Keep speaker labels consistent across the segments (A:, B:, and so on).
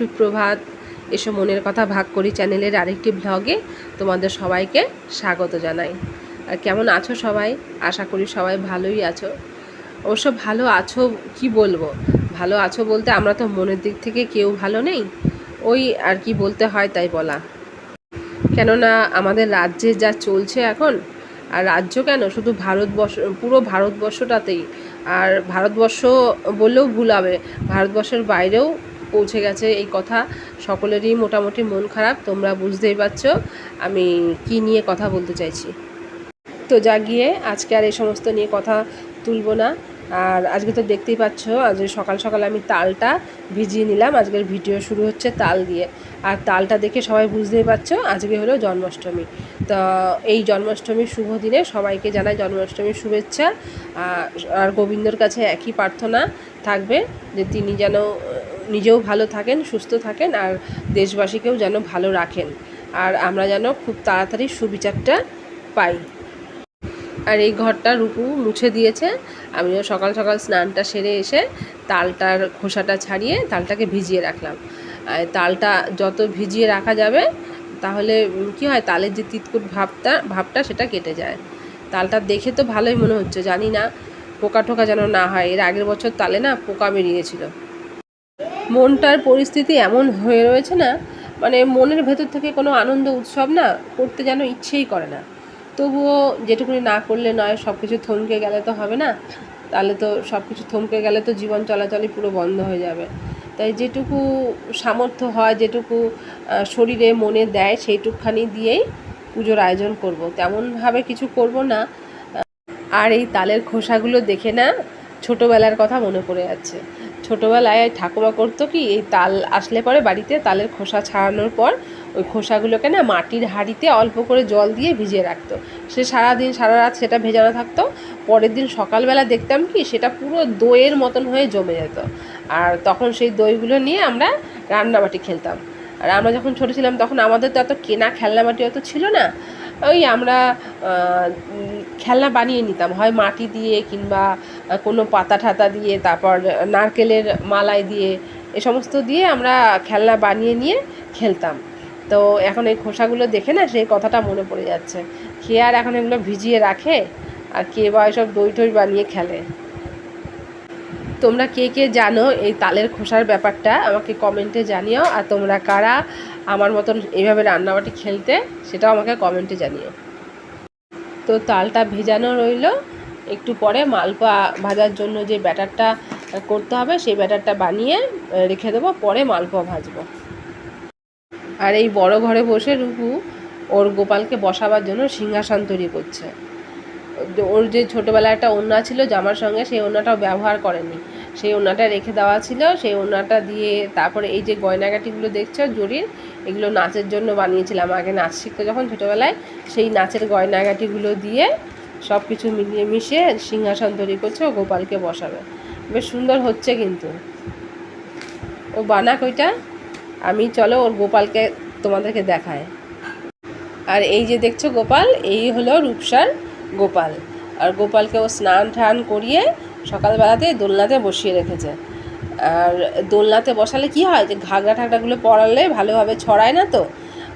A: সুপ্রভাত। এসব মনের কথা ভাগ করি চ্যানেলের আরেকটি ব্লগে তোমাদের সবাইকে স্বাগত জানাই। কেমন আছো সবাই? আশা করি সবাই ভালোই আছো। অবশ্য ভালো আছো কি বলব? ভালো আছো বলতে আমরা তো মনের দিক থেকে কেউ ভালো নেই। ওই আর কি বলতে হয় তাই বলা। কেননা আমাদের রাজ্যে যা চলছে এখন, আর রাজ্য কেন? শুধু ভারতবর্ষ, পুরো ভারতবর্ষটাতেই। আর ভারতবর্ষ বললেও ভুল হবে। ভারতবর্ষের বাইরেও পৌঁছে গেছে এই কথা। সকলেরই মোটামুটি মন খারাপ, তোমরা বুঝতেই পারছ আমি কি নিয়ে কথা বলতে চাইছি। তো যা গিয়ে আজকে আর এই সমস্ত নিয়ে কথা তুলব না। আর আজকে তো দেখতেই পাচ্ছ, আজ সকাল সকাল আমি তালটা ভিজিয়ে নিলাম। আজকের ভিডিও শুরু হচ্ছে তাল দিয়ে। আর তালটা দেখে সবাই বুঝতেই পারছ, আজকে হলো জন্মাষ্টমী। তো এই জন্মাষ্টমীর শুভ দিনে সবাইকে জানাই জন্মাষ্টমীর শুভেচ্ছা। আর- গোবিন্দর কাছে একই প্রার্থনা। থাকবে যে তিনি যেন নিজেও ভালো থাকেন, সুস্থ থাকেন আর দেশবাসীকেও যেন ভালো রাখেন। আর আমরা যেন খুব তাড়াতাড়ি সুবিচারটা পাই। আর এই ঘরটা রূপু মুছে দিয়েছে। আমিও সকাল সকাল স্নানটা সেরে এসে তালটার খোসাটা ছাড়িয়ে তালটাকে ভিজিয়ে রাখলাম। তালটা যত ভিজিয়ে রাখা যাবে, তাহলে কি হয়, তালের যে তিতকুট ভাবটা ভাবটা সেটা কেটে যায়। তালটা দেখে তো ভালোই মনে হচ্ছে, জানি না পোকা টোকা যেন না হয়। এর আগের বছর তালে না পোকা বেরিয়েছিল। মনটার পরিস্থিতি এমন হয়ে রয়েছে না মানে মনের ভেতর থেকে কোনো আনন্দ, উৎসব না করতে যেন ইচ্ছেই করে না। তবুও যেটুকুনি না করলে নয় সব কিছু থমকে গেলে তো হবে না। তাহলে তো সব কিছু থমকে গেলে তো জীবন চলাচলই পুরো বন্ধ হয়ে যাবে। তাই যেটুকু সামর্থ্য হয়, যেটুকু শরীরে মনে দেয়, সেইটুকখানি দিয়েই পুজোর আয়োজন করব। তেমনভাবে কিছু করব না। আর এই তালের খোসাগুলো দেখে না ছোটোবেলার কথা মনে পড়ে যাচ্ছে। ছোটোবেলায় ঠাকুমা করতো কি, এই তাল আসলে পরে বাড়িতে তালের খোসা ছাড়ানোর পর ওই খোসাগুলোকে না মাটির হাঁড়িতে অল্প করে জল দিয়ে ভিজিয়ে রাখতো। সে সারাদিন, সারা রাত সেটা ভেজানো থাকতো। পরের দিন সকালবেলা দেখতাম কি, সেটা পুরো দইয়ের মতন হয়ে জমে যেত। আর তখন সেই দইগুলো নিয়ে আমরা রান্নাবাটি খেলতাম। আর আমরা যখন ছোটো ছিলাম তখন আমাদের তো এত কেনা খেলনাবাটি অত ছিল না। ওই আমরা খেলনা বানিয়ে নিতাম। হয় মাটি দিয়ে কিংবা কোনো পাতা ঠাতা দিয়ে, তারপর নারকেলের মালাই দিয়ে, এ সমস্ত দিয়ে আমরা খেলনা বানিয়ে নিয়ে খেলতাম। তো এখন এই খোসাগুলো দেখে না, সেই কথাটা মনে পড়ে যাচ্ছে। কে আর এখন এগুলো ভিজিয়ে রাখে? আর কে বা এসব দই টই বানিয়ে খেলে? তোমরা কে কে জানো এই তালের খোসার ব্যাপারটা? আমাকে কমেন্টে জানিও। আর তোমরা কারা? আমার মতন এইভাবে রান্নাবাটি খেলতে, সেটাও আমাকে কমেন্টে জানিও। তো তালটা ভেজানো রইল। একটু পরে মালপোয়া ভাজার জন্য যে ব্যাটারটা করতে হবে, সেই ব্যাটারটা বানিয়ে রেখে দেবো। পরে মালপোয়া ভাজবো। আর এই বড় ঘরে বসে রূপু, ওর গোপালকে বসাবার জন্য সিংহাসন তৈরি করছে। ওর যে ছোটোবেলায় একটা ওড়না ছিল জামার সঙ্গে, সেই ওড়নাটাও ব্যবহার করেনি। সেই ওনাটা রেখে দেওয়া ছিল। সেই ওনাটা দিয়ে তারপরে এই যে গয়নাগাটিগুলো দেখছ, জরির, এগুলো নাচের জন্য বানিয়েছিলাম। আগে নাচ শিখতে যখন ছোটোবেলায় সেই নাচের গয়নাগাটিগুলো দিয়ে সব কিছু মিলিয়ে মিশিয়ে সিংহাসন তৈরি করছে ও গোপালকে বসাবে। বেশ সুন্দর হচ্ছে কিন্তু। ও বানাক ওইটা। আমি, চলো, ওর গোপালকে তোমাদেরকে দেখায় আর এই যে দেখছ গোপাল, এই হলো রূপসার গোপাল। আর গোপালকে ও স্নান টান করিয়ে সকালবেলাতে দোলনাতে বসিয়ে রেখেছে। আর দোলনাতে বসালে কি হয় যে ঘাগরা ঠাগরাগুলো পরালে ভালোভাবে ছড়ায় না তো?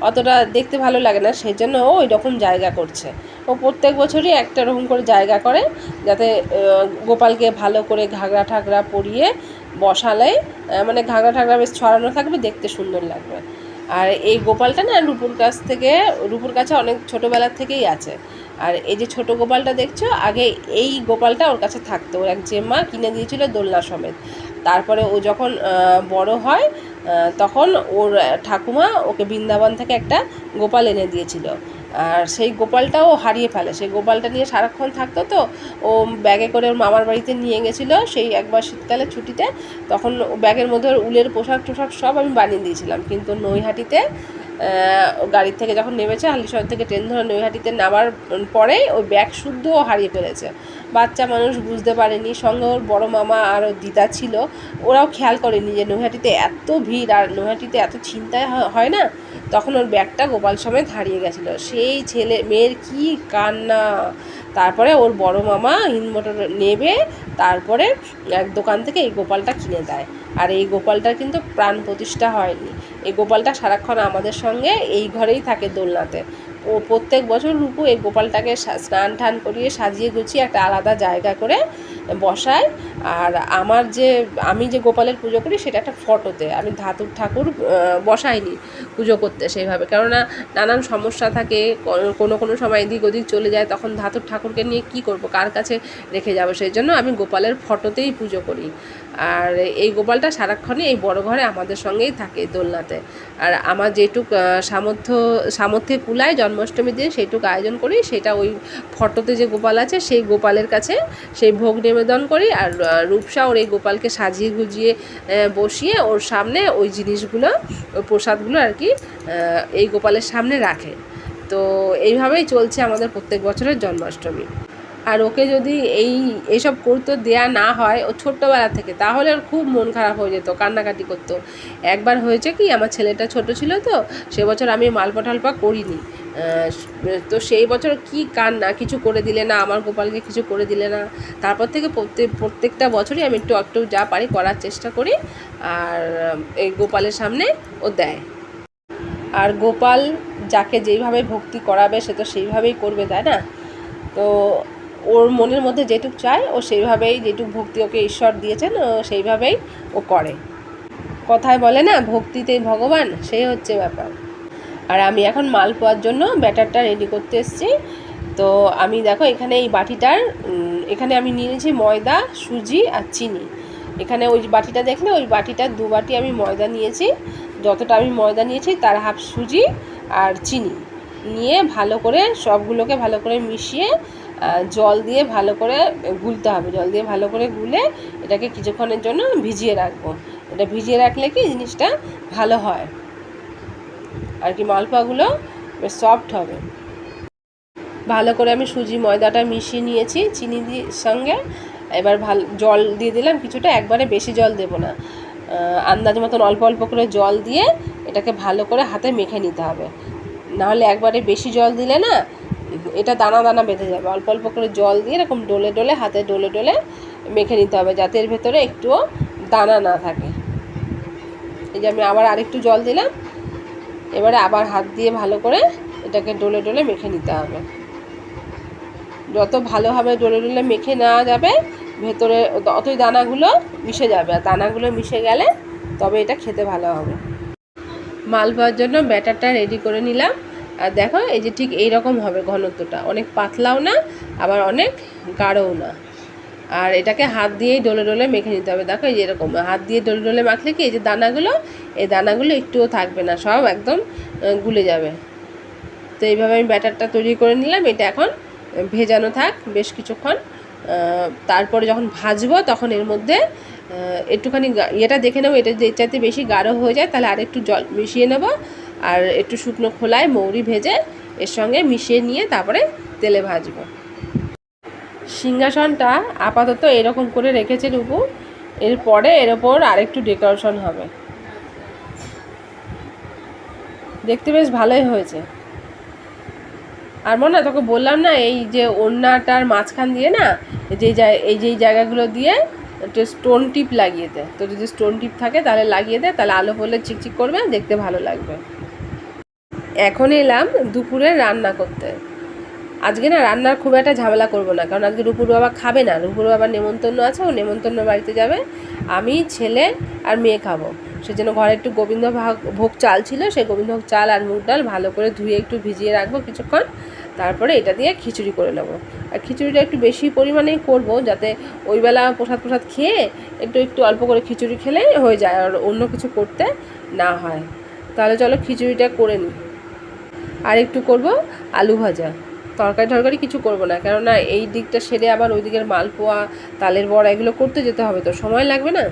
A: অতটা দেখতে ভালো লাগে না সেই জন্য ও ওই রকম জায়গা করছে। ও প্রত্যেক বছরই একটা রকম করে জায়গা করে যাতে গোপালকে ভালো করে ঘাগরা ঠাগরা পরিয়ে বসালে মানে ঘাগরা ঠাগরা বেশ ছড়ানো থাকবে, দেখতে সুন্দর লাগবে। আর এই গোপালটা না রূপুর কাছ থেকে, রূপুর কাছে অনেক ছোটোবেলার থেকেই আছে। আর এই যে ছোট গোপালটা দেখছ, আগে এই গোপালটা ওর কাছে থাকতো। ওর এক জেম্মা কিনে দিয়েছিল দোলনা সমেত। তারপরে ও যখন বড় হয় তখন ওর ঠাকুমা ওকে বৃন্দাবন থেকে একটা গোপাল এনে দিয়েছিল। আর সেই গোপালটাও হারিয়ে ফেলে। সেই গোপালটা নিয়ে সারাক্ষণ থাকতো তো, ও ব্যাগে করে ওর মামার বাড়িতে নিয়ে গেছিল। সেই একবার শীতকালে ছুটিতে তখন ব্যাগের মধ্যে ওর উলের পোশাক টোশাক সব আমি বানিয়ে দিয়েছিলাম। কিন্তু নৈহাটিতে গাড়ির থেকে যখন নেমেছে হালিশহর থেকে ট্রেন ধরে নৈহাটিতে নামার পরে ওই ব্যাগ শুদ্ধ ও হারিয়ে ফেলেছে। বাচ্চা মানুষ বুঝতে পারেনি। সঙ্গে ওর বড় মামা আর ওর দিদা ছিল। ওরাও খেয়াল করেনি যে নৈহাটিতে এত ভিড় আর নৈহাটিতে এত চিন্তায় হয় না? তখন ওর ব্যাগটা গোপাল সমেত হারিয়ে গেছিল। সেই ছেলে, মেয়ের কি কান্না! তারপরে ওর বড় মামা হিনমোটর নেবে, তারপরে এক দোকান থেকে এই গোপালটা কিনে দেয়। আর এই গোপালটার কিন্তু প্রাণ প্রতিষ্ঠা হয়নি। এই গোপালটা সারাক্ষণ আমাদের সঙ্গে, এই ঘরেই থাকে দোলনাতে। ও প্রত্যেক বছর রূপু এই গোপালটাকে স্নান টান করিয়ে সাজিয়ে গুছিয়ে একটা আলাদা জায়গা করে বসায়। আর আমার যে, আমি যে গোপালের পুজো করি সেটা একটা ফটোতে। আমি ধাতুর ঠাকুর বসাইনি পুজো করতে সেইভাবে। কেননা নানান সমস্যা থাকে কোনো কোনো সময় এদিক ওদিক চলে যায়, তখন ধাতুর ঠাকুরকে নিয়ে কি করব, কার কাছে রেখে যাব? সেই জন্য আমি গোপালের ফটোতেই পুজো করি। আর এই গোপালটা সারাক্ষণই এই বড় ঘরে আমাদের সঙ্গেই থাকে দোলনাতে। আর আমার যেটুক সামর্থ্য সামর্থ্যে কুলায় জন্মাষ্টমীর দিন সেইটুক আয়োজন করি, সেটা ওই ফটোতে যে গোপাল আছে সেই গোপালের কাছে সেই ভোগ নিবেদন করি আর রূপসা ওর এই গোপালকে সাজিয়ে গুজিয়ে বসিয়ে ওর সামনে ওই জিনিসগুলো, ওই প্রসাদগুলো আর কি এই গোপালের সামনে রাখে। তো এইভাবেই চলছে আমাদের প্রত্যেক বছরের জন্মাষ্টমী। আর ওকে যদি এই, এসব করতে দেয়া না হয় ও ছোট্টবেলা থেকে, তাহলে ওর খুব মন খারাপ হয়ে যেত, কান্নাকাটি করতো। একবার হয়েছে কি, আমার ছেলেটা ছোট ছিল তো, সে বছর আমি মালপা টালপা করিনি তো সেই বছর কি কান্না, কিছু করে দিলে না, আমার গোপালকে কিছু করে দিলে না। তারপর থেকে প্রত্যেক প্রত্যেকটা বছরই আমি একটু একটু যা পারি করার চেষ্টা করি, আর এই গোপালের সামনে ও দেয়। আর গোপাল যাকে যেইভাবে ভক্তি করাবে, সে তো সেইভাবেই করবে, তাই না? তো ওর মনের মধ্যে যেটুক চায়, ও সেইভাবেই যেটুক ভক্তি ওকে ঈশ্বর দিয়েছেন, ও সেইভাবেই ও করে। কথায় বলে না ভক্তিতেই ভগবান সেই হচ্ছে ব্যাপার। আর আমি এখন মাল পোয়ার জন্য ব্যাটারটা রেডি করতে এসেছি। তো আমি দেখো, এখানে এই বাটিটার এখানে আমি নিয়ে নিয়েছি ময়দা, সুজি আর চিনি। এখানে ওই বাটিটা দেখলে, ওই বাটিটার দু বাটি আমি ময়দা নিয়েছি। যতটা আমি ময়দা নিয়েছি, তার হাফ সুজি আর চিনি। নিয়ে ভালো করে সবগুলোকে ভালো করে মিশিয়ে জল দিয়ে ভালো করে গুলতে হবে। জল দিয়ে ভালো করে গুলে এটাকে কিছুক্ষণের জন্য ভিজিয়ে রাখব। এটা ভিজিয়ে রাখলে কি জিনিসটা ভালো হয়? আর কি মালপোয়াগুলো বেশ সফট হবে। ভালো করে আমি সুজি, ময়দাটা মিশিয়ে নিয়েছি চিনি দিয়ে সঙ্গে। এবার ভালো, জল দিয়ে দিলাম কিছুটা, একবারে বেশি জল দেবো না। আন্দাজ মতন অল্প অল্প করে জল দিয়ে এটাকে ভালো করে হাতে মেখে নিতে হবে। নাহলে একবারে বেশি জল দিলে না এটা দানা দানা বেঁধে যাবে। অল্প অল্প করে জল দিয়ে এরকম ডলে ডলে, হাতে ডলে ডলে মেখে নিতে হবে যাতে এর ভেতরে একটুও দানা না থাকে। এই যে আমি আবার আরেকটু জল দিলাম। এবারে আবার হাত দিয়ে ভালো করে এটাকে ডলে ডলে মেখে নিতে হবে। যত ভালোভাবে ডলে ডলে মেখে নেওয়া যাবে, ভেতরে অতই দানাগুলো মিশে যাবে। আর দানাগুলো মিশে গেলে তবে এটা খেতে ভালো হবে। মাল পাওয়ার জন্য ব্যাটারটা রেডি করে নিলাম। আর দেখো, এই যে ঠিক এই রকম হবে ঘনত্বটা। অনেক পাতলাও না, আবার অনেক গাঢ়ও না। আর এটাকে হাত দিয়েই ডলে ডলে মেখে নিতে হবে। দেখো, এই এরকম হাত দিয়ে ডলে ডলে মাখলে কি, এই যে দানাগুলো, এই দানাগুলো একটুও থাকবে না, সব একদম গুলে যাবে। তো এইভাবে আমি ব্যাটারটা তৈরি করে নিলাম। এটা এখন ভেজানো থাক বেশ কিছুক্ষণ। তারপরে যখন ভাজবো, তখন এর মধ্যে একটুখানি ইয়েটা দেখে নেব। এটা যে চাইতে বেশি গাঢ় হয়ে যায়, তাহলে আর একটু জল মিশিয়ে নেব। আর একটু শুকনো খোলায় মৌরি ভেজে এর সঙ্গে মিশিয়ে নিয়ে তারপরে তেলে ভাজবো। সিংহাসনটা আপাতত এরকম করে রেখেছে রূপু। এরপরে এর ওপর আরেকটু ডেকোরেশন হবে। দেখতে বেশ ভালোই হয়েছে। আর মনে তোকে বললাম না, এই যে ওড়নাটার মাঝখান দিয়ে না যে এই যেই জায়গাগুলো দিয়ে একটু স্টোন টিপ লাগিয়ে দে। তো যদি স্টোন টিপ থাকে তাহলে লাগিয়ে দে, তাহলে আলো পড়লে চিকচিক করবে, দেখতে ভালো লাগবে। এখন এলাম দুপুরে রান্না করতে। আজকে না রান্নার খুব একটা ঝামেলা করব না, কারণ আজকে রূপুর বাবা খাবে না। রূপুর বাবার নেমন্তন্ন আছে, ও নেমন্তন্ন বাড়িতে যাবে। আমি, ছেলে আর মেয়ে খাব। সেজন্য ঘরে একটু গোবিন্দ ভাগ ভোগ চাল ছিল, সেই গোবিন্দ ভোগ চাল আর মুগ ডাল ভালো করে ধুয়ে একটু ভিজিয়ে রাখব কিছুক্ষণ। তারপরে এটা দিয়ে খিচুড়ি করে নেব। আর খিচুড়িটা একটু বেশি পরিমাণেই করব যাতে ওই বেলা প্রসাদ প্রসাদ খেয়ে একটু একটু অল্প করে খিচুড়ি খেলেই হয়ে যায়, আর অন্য কিছু করতে না হয়। তাহলে চলো খিচুড়িটা করে নিই। আর একটু করব আলু ভাজা। তরকারি টরকারি কিছু করব না, কেননা এই দিকটা সেরে আবার ওই দিকের মালপোয়া, তালের বড়া এগুলো করতে যেতে হবে তো, সময় লাগবে না?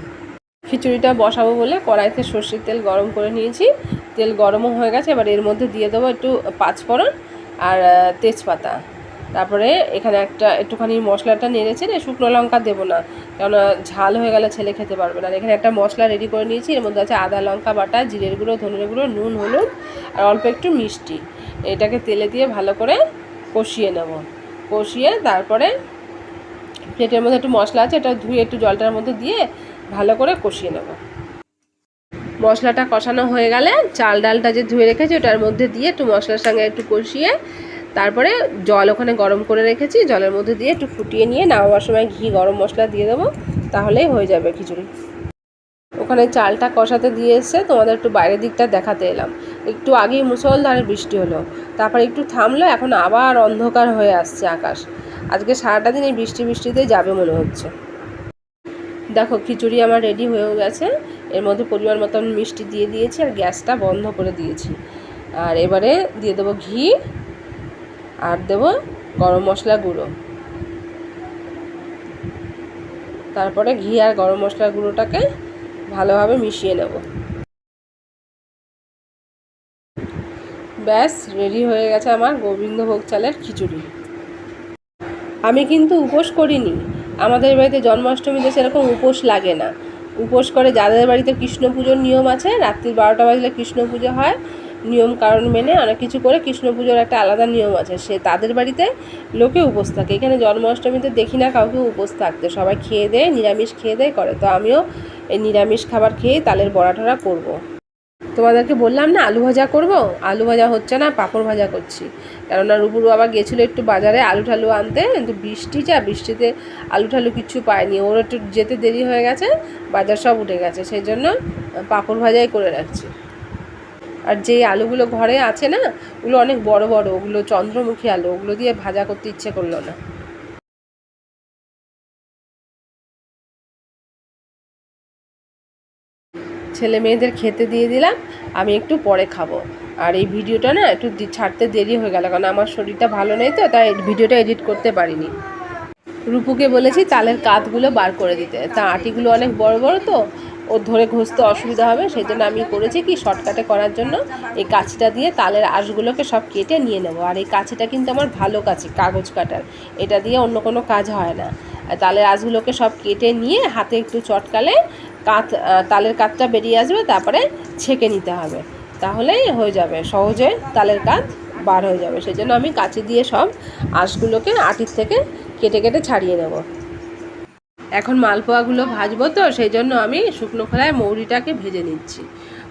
A: খিচুড়িটা বসাবো বলে কড়াইতে সর্ষের তেল গরম করে নিয়েছি। তেল গরমও হয়ে গেছে, এবার এর মধ্যে দিয়ে দেবো একটু পাঁচফোড়ন আর তেজপাতা। তারপরে এখানে একটা একটুখানি মশলাটা নেড়েছে রে শুকনো লঙ্কা দেবো না, কেননা ঝাল হয়ে গেলে ছেলে খেতে পারবে না। আর এখানে একটা মশলা রেডি করে নিয়েছি, এর মধ্যে আছে আদা লঙ্কা বাটা, জিরের গুঁড়ো, ধনের গুঁড়ো, নুন, হলুদ আর অল্প একটু মিষ্টি। এটাকে তেলে দিয়ে ভালো করে কষিয়ে নেব। কষিয়ে তারপরে প্লেটের মধ্যে একটু মশলা আছে, এটা ধুয়ে একটু জলটার মধ্যে দিয়ে ভালো করে কষিয়ে নেব। মশলাটা কষানো হয়ে গেলে চাল ডালটা যে ধুয়ে রেখেছি ওটার মধ্যে দিয়ে একটু মশলার সঙ্গে একটু কষিয়ে তারপরে জল ওখানে গরম করে রেখেছি, জলের মধ্যে দিয়ে একটু ফুটিয়ে নিয়ে নামাবার সময় ঘি গরম মশলা দিয়ে দেবো, তাহলেই হয়ে যাবে খিচুড়ি। ওখানে চালটা কষাতে দিয়ে এসে তোমাদের একটু বাইরের দিকটা দেখাতে এলাম। একটু আগেই মুসলধারে বৃষ্টি হলো। তারপর একটু থামলো, এখন আবার অন্ধকার হয়ে আসছে আকাশ। আজকে সারাটা দিন এই বৃষ্টি বৃষ্টিতেই যাবে মনে হচ্ছে। দেখো, খিচুড়ি আমার রেডি হয়েও গেছে। এর মধ্যে পরিমাণ মতন মিষ্টি দিয়ে দিয়েছি আর গ্যাসটা বন্ধ করে দিয়েছি। আর এবারে দিয়ে দেবো ঘি আর দেবো গরম মশলা গুঁড়ো। তারপরে ঘি আর গরম মশলা গুঁড়োটাকে ভালোভাবে মিশিয়ে নেব। ব্যাস, রেডি হয়ে গেছে আমার গোবিন্দভোগ চালের খিচুড়ি। আমি কিন্তু উপোস করিনি। আমাদের বাড়িতে জন্মাষ্টমীতে সেরকম উপোস লাগে না। উপোস করে যাদের বাড়িতে কৃষ্ণ পুজোর নিয়ম আছে, রাত্রির বারোটা বাজলে কৃষ্ণ পুজো হয়। নিয়ম কারণ মেনে অনেক কিছু করে কৃষ্ণ পুজোর একটা আলাদা নিয়ম আছে। সে তাদের বাড়িতে লোকে উপোস থাকে। এখানে জন্মাষ্টমীতে দেখি না কাউকে উপোস থাকতে। সবাই খেয়ে দেয়, নিরামিষ খেয়ে দেয়, করে। তো আমিও এই নিরামিষ খাবার খেয়েই তালের বড়া টড়া করব। তোমাদেরকে বললাম না, আলু ভাজা করব? আলু ভাজা হচ্ছে না, পাঁপড় ভাজা করছি। কেননা রুপুরু আবার গেছিল একটু বাজারে আলু ঠালু আনতে। কিন্তু বৃষ্টি যা, বৃষ্টিতে আলু ঠালু কিচ্ছু পায়নি। ওর একটু যেতে দেরি হয়ে গেছে, বাজার সব উঠে গেছে। সেই জন্য পাঁপড় ভাজাই করে রাখছি। আর যেই আলুগুলো ঘরে আছে না, ওগুলো অনেক বড় বড়, ওগুলো চন্দ্রমুখী আলু, ওগুলো দিয়ে ভাজা করতে ইচ্ছে করল না। ছেলে মেয়েদের খেতে দিয়ে দিলাম, আমি একটু পরে খাব। আর এই ভিডিওটা না একটু ছাড়তে দেরি হয়ে গেল, কারণ আমার শরীরটা ভালো নেই তো, তাই ভিডিওটা এডিট করতে পারিনি। রূপুকে বলেছি তালের কাতগুলো বার করে দিতে, তা আটিগুলো অনেক বড় বড় তো ও ধরে ঘষতে অসুবিধা হবে সেই জন্য আমি করেছি কি শর্টকাটে করার জন্য এই কাছিটা দিয়ে তালের আঁশগুলোকে সব কেটে নিয়ে নেব। আর এই কাছিটা কিন্তু আমার ভালো কাছি কাগজ কাটার। এটা দিয়ে অন্য কোনো কাজ হয় না। তালের আঁশগুলোকে সব কেটে নিয়ে হাতে একটু চটকালে আহ, তালের কাতটা বেরিয়ে আসবে তারপরে ছেঁকে নিতে হবে। তাহলেই হয়ে যাবে। সহজে তালের কাত বার হয়ে যাবে। সেই জন্য আমি কাঁচি দিয়ে সব আঁশগুলোকে আটির থেকে কেটে কেটে ছাড়িয়ে নেব। এখন মালপোয়াগুলো ভাজবো তো, সেই জন্য আমি শুকনো খোলায় মৌরিটাকে ভেজে নিচ্ছি।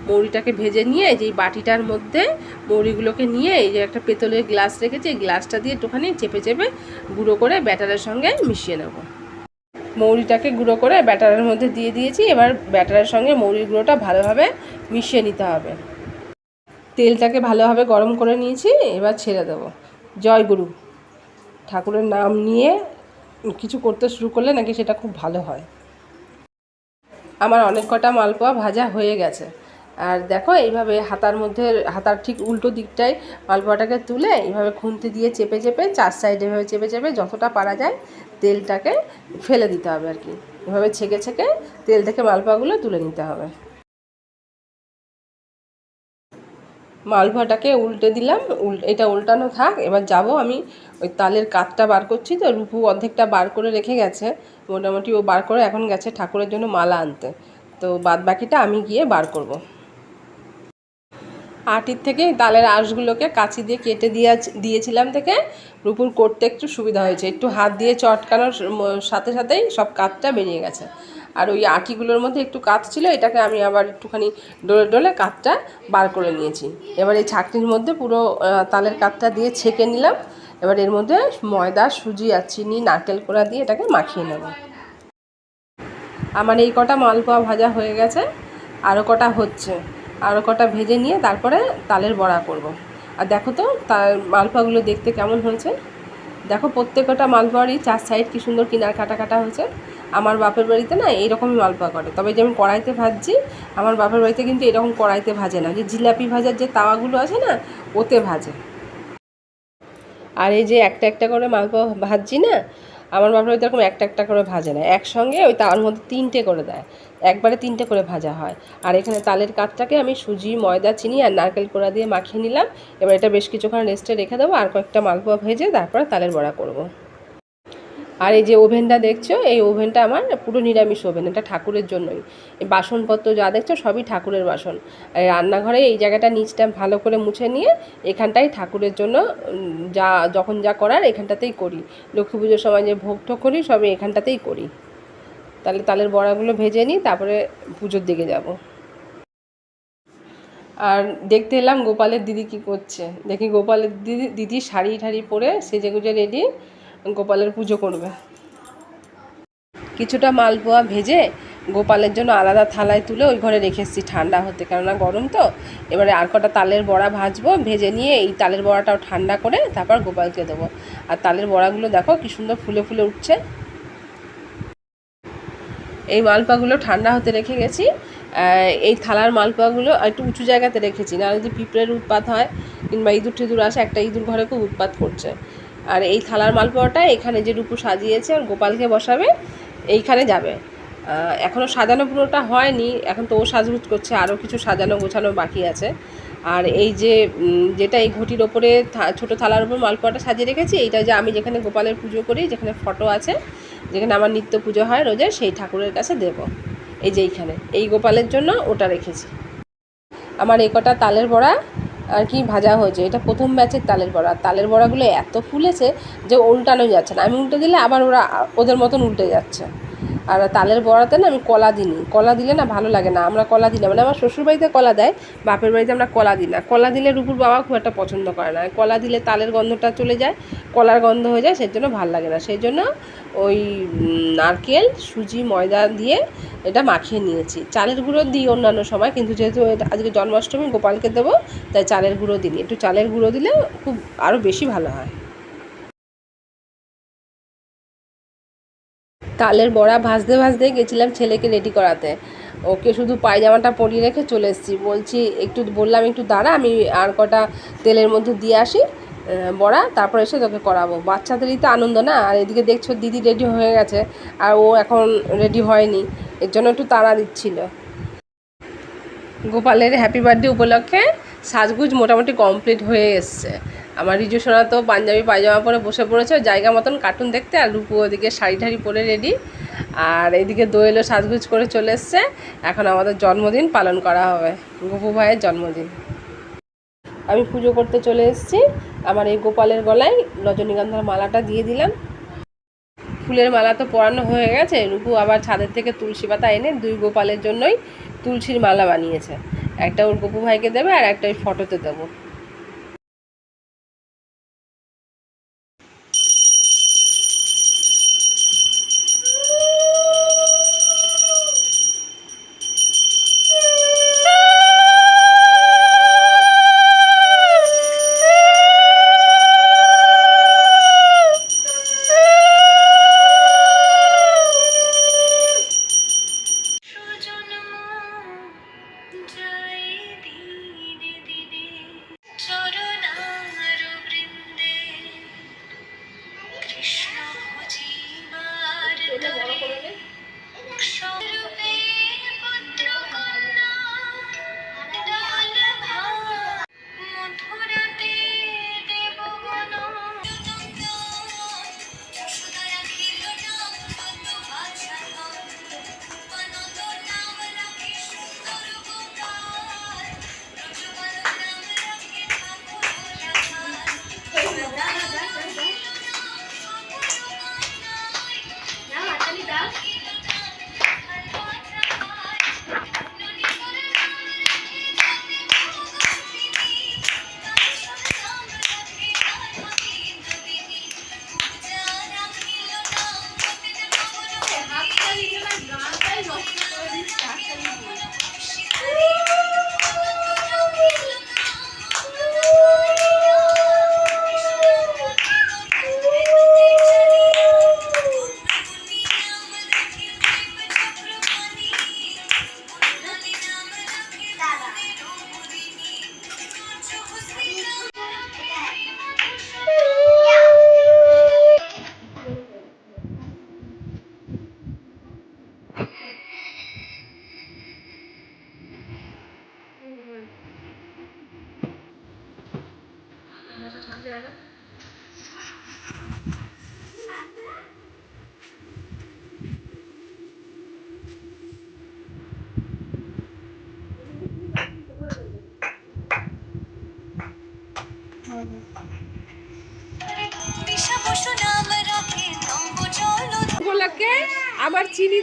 A: মৌরিটাকে ভেজে নিয়ে যে বাটিটার মধ্যে মৌরিগুলোকে নিয়ে এই যে একটা পেতলের গ্লাস রেখেছি, এই গ্লাসটা দিয়ে একটুখানি চেপে চেপে গুঁড়ো করে ব্যাটারের সঙ্গে মিশিয়ে নেব। মৌরিটাকে গুঁড়ো করে ব্যাটারের মধ্যে দিয়ে দিয়েছি, এবার ব্যাটারের সঙ্গে মৌরির গুঁড়োটা ভালোভাবে মিশিয়ে নিতে হবে। তেলটাকে ভালোভাবে গরম করে নিয়েছি, এবার ছেড়ে দেবো। জয় গুরু ঠাকুরের নাম নিয়ে কিছু করতে শুরু করলে নাকি সেটা খুব ভালো হয়। আমার অনেক কটা মালপোয়া ভাজা হয়ে গেছে। আর দেখো, এইভাবে হাতার মধ্যে, হাতার ঠিক উল্টো দিকটায় মালপোয়াটাকে তুলে এইভাবে খুন্তি দিয়ে চেপে চেপে, চার সাইডে এভাবে চেপে চেপে যতটা পারা যায় তেলটাকে ফেলে দিতে হবে আর কি। এভাবে ছেঁকে ছেঁকে তেল থেকে মালপোয়াগুলো তুলে নিতে হবে। মালপোয়াটাকে উল্টে দিলাম এটা উল্টানো থাক, এবার যাব আমি ওই তালের কাতটা বার করছি তো, রূপু অর্ধেকটা বার করে রেখে গেছে, মোটামুটি ও বার করে এখন গেছে ঠাকুরের জন্য মালা আনতে, তো বাদ বাকিটা আমি গিয়ে বার করব। আটির থেকে তালের আঁশগুলোকে কাঁচি দিয়ে কেটে দিয়ে দিয়েছিলাম থেকে, রূপুর করতে একটু সুবিধা হয়েছে, একটু হাত দিয়ে চটকানোর সাথে সাথেই সব কাতটা বেরিয়ে গেছে আর ওই আটিগুলোর মধ্যে একটু কাত ছিল, এটাকে আমি আবার একটুখানি ডলে ডোলে কাতটা বার করে নিয়েছি। এবার এই ছাকনির মধ্যে পুরো তালের কাতটা দিয়ে ছেঁকে নিলাম। এবার এর মধ্যে ময়দা, সুজি আর চিনি, নারকেল কোড়া দিয়ে এটাকে মাখিয়ে নেব। আমার এই কটা মালপোয়া ভাজা হয়ে গেছে, আরও কটা হচ্ছে। আরও কটা ভেজে নিয়ে তারপরে তালের বড়া করব। আর দেখো তো, তার মালপোয়াগুলো দেখতে কেমন হয়েছে। দেখো, প্রত্যেকটা মালপোয়ারই চার সাইড কি সুন্দর কিনার কাটা কাটা হয়েছে। আমার বাপের বাড়িতে না এইরকমই মালপোয়া করে। তবে যে আমি কড়াইতে ভাজছি, আমার বাপের বাড়িতে কিন্তু এরকম কড়াইতে ভাজে না। যে জিলাপি ভাজার যে তাওয়াগুলো আছে না, ওতে ভাজে। আর এই যে একটা একটা করে মালপোয়া ভাজছি না, আমার বাপের বাড়িতে এরকম একটা একটা করে ভাজে না। একসঙ্গে ওই তার মধ্যে তিনটে করে দেয়। একবারে তিনটে করে ভাজা হয়। আর এখানে তালের কাঠটাকে আমি সুজি, ময়দা, চিনি আর নারকেল কোড়া দিয়ে মাখিয়ে নিলাম। এবার এটা বেশ কিছুক্ষণ রেস্টে রেখে দেবো। আর কয়েকটা মালপোয়া ভেজে তারপরে তালের বড়া করব। আর এই যে ওভেনটা দেখছ, এই ওভেনটা আমার পুরো নিরামিষ ওভেন, এটা ঠাকুরের জন্যই। বাসনপত্র যা দেখছ সবই ঠাকুরের বাসন। রান্নাঘরে এই জায়গাটা নিচটা ভালো করে মুছে নিয়ে এখানটাই ঠাকুরের জন্য যা, যখন যা করার এখানটাতেই করি। লক্ষ্মী পুজোর সময় যে ভোগ টোগ করি, সবই এখানটাতেই করি। তাহলে তালের বড়াগুলো ভেজে নিই, তারপরে পুজোর দিকে যাব। আর দেখতে এলাম গোপালের দিদি কি করছে। দেখি গোপালের দিদি দিদি শাড়ি ঠাড়ি পরে সেজে গুজে রেডি। গোপালের পুজো করবে। কিছুটা মালপোয়া ভেজে গোপালের জন্য আলাদা থালায় তুলে ওই ঘরে রেখে এসেছি ঠান্ডা হতে, কেননা গরম তো। এবারে আর কটা তালের বড়া ভাজবো, ভেজে নিয়ে এই তালের বড়াটাও ঠান্ডা করে তারপর গোপালকে দেবো। আর তালের বড়াগুলো দেখো কি সুন্দর ফুলে ফুলে উঠছে। এই মালপাগুলো ঠান্ডা হতে রেখে গেছি। এই থালার মালপোয়াগুলো একটু উঁচু জায়গাতে রেখেছি না যদি পিঁপড়ের উৎপাত হয় কিংবা ইঁদুর টিঁদুর আসে, একটা ইঁদুর ঘরে খুব উৎপাত করছে। আর এই থালার মালপোয়াটা এখানে যে রূপু সাজিয়েছে আর গোপালকে বসাবে, এইখানে যাবে। এখনও সাজানো পুরোটা হয়নি, এখন তো ও সাজগুজ করছে আরও কিছু সাজানো গোছানো বাকি আছে। আর এই যে যেটা এই ঘটির ওপরে ছোটো থালার ওপর মালপোয়াটা সাজিয়ে রেখেছি, এইটা যে আমি যেখানে গোপালের পুজো করি, যেখানে ফটো আছে, যেখানে আমার নিত্য পুজো হয় রোজে, সেই ঠাকুরের কাছে দেব। এই যে এইখানে, এই গোপালের জন্য ওটা রেখেছি। আমার এই কটা তালের বড়া আর কি ভাজা হয়েছে, এটা প্রথম ব্যাচের তালের বড়া। তালের বড়াগুলো এত ফুলেছে যে উল্টানো যাচ্ছে না। আমি উল্টে দিলে আবার ওরা, ওদের মতন উল্টে যাচ্ছে। আর তালের বড়াতে না আমি কলা দিইনি। কলা দিলে না ভালো লাগে না, আমরা কলা দিই না। মানে আমার শ্বশুরবাড়িতে কলা দেয়, বাপের বাড়িতে আমরা কলা দিই না। কলা দিলে রুপুর বাবা খুব একটা পছন্দ করে না। কলা দিলে তালের গন্ধটা চলে যায়, কলার গন্ধ হয়ে যায় সেই জন্য ভালো লাগে না। সেই জন্য ওই নারকেল, সুজি, ময়দা দিয়ে এটা মাখিয়ে নিয়েছি। চালের গুঁড়ো দিই অন্যান্য সময়, কিন্তু যেহেতু আজকে জন্মাষ্টমী, গোপালকে দেবো, তাই চালের গুঁড়ো দিই একটু চালের গুঁড়ো দিলে খুব আরও বেশি ভালো হয়। তালের বড়া ভাজতে ভাজতে গেছিলাম ছেলেকে রেডি করাতে। ওকে শুধু পায়জামাটা পরিয়ে রেখে চলে এসেছি। বলছি, একটু বললাম, একটু দাঁড়া, আমি আর কটা তেলের মধ্যে দিয়ে আসি বড়া, তারপর এসে তোকে করাবো। বাচ্চাদেরই তো আনন্দ না? আর এদিকে দেখছ, দিদি রেডি হয়ে গেছে, আর ও এখন রেডি হয়নি। এর জন্য একটু তাড়া দিচ্ছিল। গোপালের হ্যাপি বার্থডে উপলক্ষে সাজগুজ মোটামুটি কমপ্লিট হয়ে এসছে। আমার রিজু সোনা তো পাঞ্জাবি পায়জামা পরে বসে পড়েছে জায়গা মতন কার্টুন দেখতে, আর রূপু ওদিকে শাড়ি ঠাড়ি পরে রেডি আর এদিকে দোয়েলও সাজগুজ করে চলে এসছে। এখন আমাদের জন্মদিন পালন করা হবে, গোপু ভাইয়ের জন্মদিন। আমি পুজো করতে চলে এসেছি। আমার এই গোপালের গলায় রজনীগন্ধার মালাটা দিয়ে দিলাম। ফুলের মালা তো পরানো হয়ে গেছে, রূপু আবার ছাদের থেকে তুলসী পাতা এনে দুই গোপালের জন্যই তুলসীর মালা বানিয়েছে। একটা ওর গপু ভাইকে দেবে, আর একটা ওই ফটোতে দেবো।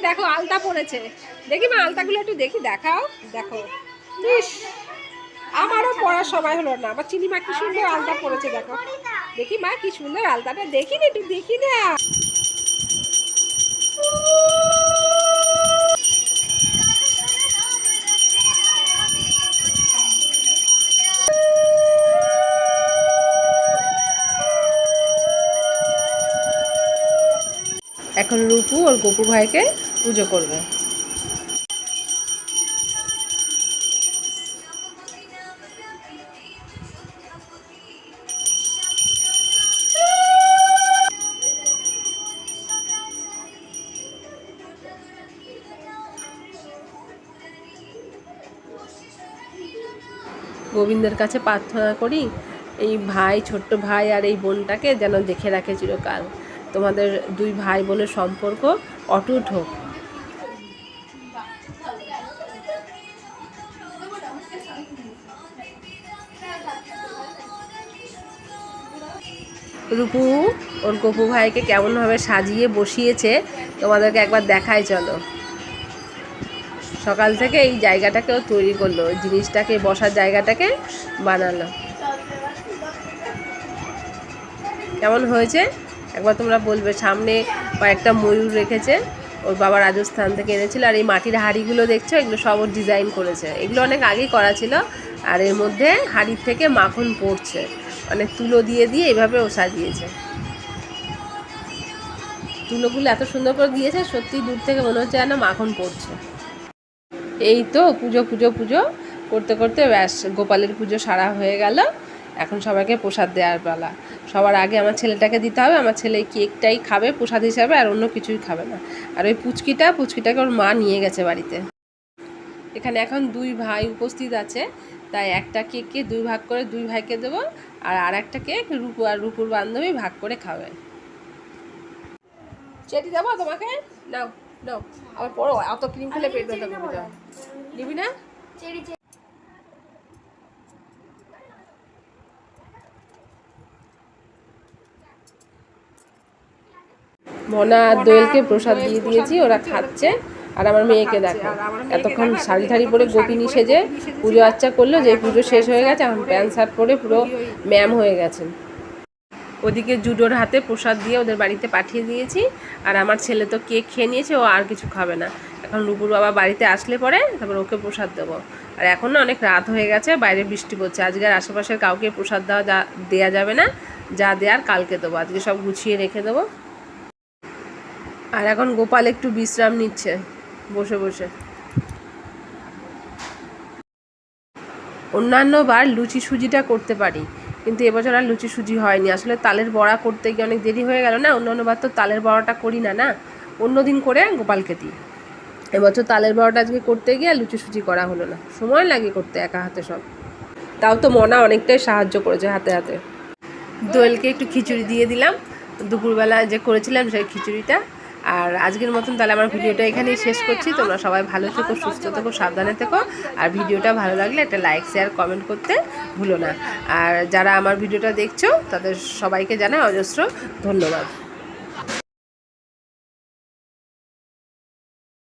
A: দেখো, আলতা পড়েছে। দেখি মা, আলতাগুলো একটু দেখি, দেখাও। দেখো। আমারও পড়ার সময় হলো না আমার চিনি মা কি সুন্দর আলতা পড়েছে, দেখো। দেখি মা, কি সুন্দর আলতাটা দেখি না একটু, দেখি না। এখন রূপু ওর গপু ভাইকে পুজো করবে। গোবিন্দের কাছে প্রার্থনা করি, এই ভাই, ছোট্ট ভাই আর এই বোনটাকে যেন দেখে রাখে চিরকাল। তোমাদের দুই ভাই বোনের সম্পর্ক অটুট হোক। রূপু, ওর কপু ভাইকে কেমনভাবে সাজিয়ে বসিয়েছে, তোমাদেরকে একবার দেখাই চলো। সকাল থেকে এই জায়গাটাকেও তৈরি করল জিনিসটাকে, বসার জায়গাটাকে বানালো। কেমন হয়েছে? একবার তোমরা বলবে, সামনে কয়েকটা ময়ূর রেখেছে। ওর বাবা রাজস্থান থেকে এনেছিল আর এই মাটির হাঁড়িগুলো দেখছ, এগুলো সব ওর ডিজাইন করেছে। এগুলো অনেক আগেই করা ছিল আর এর মধ্যে হাঁড়ির থেকে মাখন পড়ছে। মানে তুলো দিয়ে দিয়ে এভাবে ও সাজিয়েছে। তুলোগুলো এত সুন্দর করে দিয়েছে সত্যি দূর থেকে মনে হচ্ছে যেন মাখন পড়ছে। এই তো পুজো পুজো পুজো। করতে করতে ব্যাস, গোপালের পুজো সারা হয়ে গেল। এখন সবাইকে প্রসাদ দেওয়ার পালা। সবার আগে আমার ছেলেটাকে দিতে হবে, আমার ছেলে কেকটাই খাবে, প্রসাদ হিসাবে, আর অন্য কিছুই খাবে না। আর ওই পুচকিটা, পুচকিটাকে ওর মা নিয়ে গেছে বাড়িতে। এখানে এখন দুই ভাই উপস্থিত আছে, তাই একটা কেককে দুই ভাগ করে দুই ভাইকে দেবো, আর আর একটা কেক রূপু আর রূপুর বান্ধবী ভাগ করে খাবে। চেটি দেবো তোমাকে? নাও নাও। আবার পড়ো অত ক্রিম খেলে পেট ব্যথা নিবি না? মনা আর দোয়েলকে প্রসাদ দিয়ে দিয়েছি ওরা খাচ্ছে আর আমার মেয়েকে দেখো। এতক্ষণ শাড়ি ঠাড়ি পরে গোপিনী সেজে পুজো আচ্চা করল যে পুজো শেষ হয়ে গেছে এখন প্যান্ট শার্ট পরে পুরো ম্যাম হয়ে গেছেন ওদিকে জুডোর হাতে প্রসাদ দিয়ে ওদের বাড়িতে পাঠিয়ে দিয়েছি আর আমার ছেলে তো কেক খেয়ে নিয়েছে ও আর কিছু খাবে না। এখন রূপুর বাবা বাড়িতে আসলে পরে তারপর ওকে প্রসাদ দেবো। আর এখন না অনেক রাত হয়ে গেছে বাইরে বৃষ্টি পড়ছে। আজকে আর আশেপাশের কাউকে প্রসাদ দেওয়া যা দেওয়া যাবে না যা দেওয়ার কালকে দেবো। আজকে সব গুছিয়ে রেখে দেবো। আর এখন গোপাল একটু বিশ্রাম নিচ্ছে, বসে বসে। অন্যান্য বার লুচি সুজিটা করতে পারি, কিন্তু এবছর আর লুচি সুজি হয়নি। আসলে তালের বড়া করতে গিয়ে অনেক দেরি হয়ে গেল না অন্য বার তো তালের বড়াটা করি না না? অন্য দিন করে গোপালকে দিই। এবছর তালের বড়াটা আজকে করতে গিয়ে আর লুচি সুজি করা হলো না। সময় লাগে করতে একা হাতে সব। তাও তো মনা অনেকটাই সাহায্য করেছে হাতে হাতে। দোয়েলকে একটু খিচুড়ি দিয়ে দিলাম। দুপুরবেলা যে করেছিলাম সেই খিচুড়িটা আর আজকের মতন তাহলে আমার ভিডিওটা এখানেই শেষ করছি। তোমরা সবাই ভালো থেকো, সুস্থ থেকো, সাবধানে থেকো। আর ভিডিওটা ভালো লাগলে একটা লাইক শেয়ার কমেন্ট করতে ভুলো না। আর যারা আমার ভিডিওটা দেখছ, তাদের সবাইকে জানাই অজস্র ধন্যবাদ।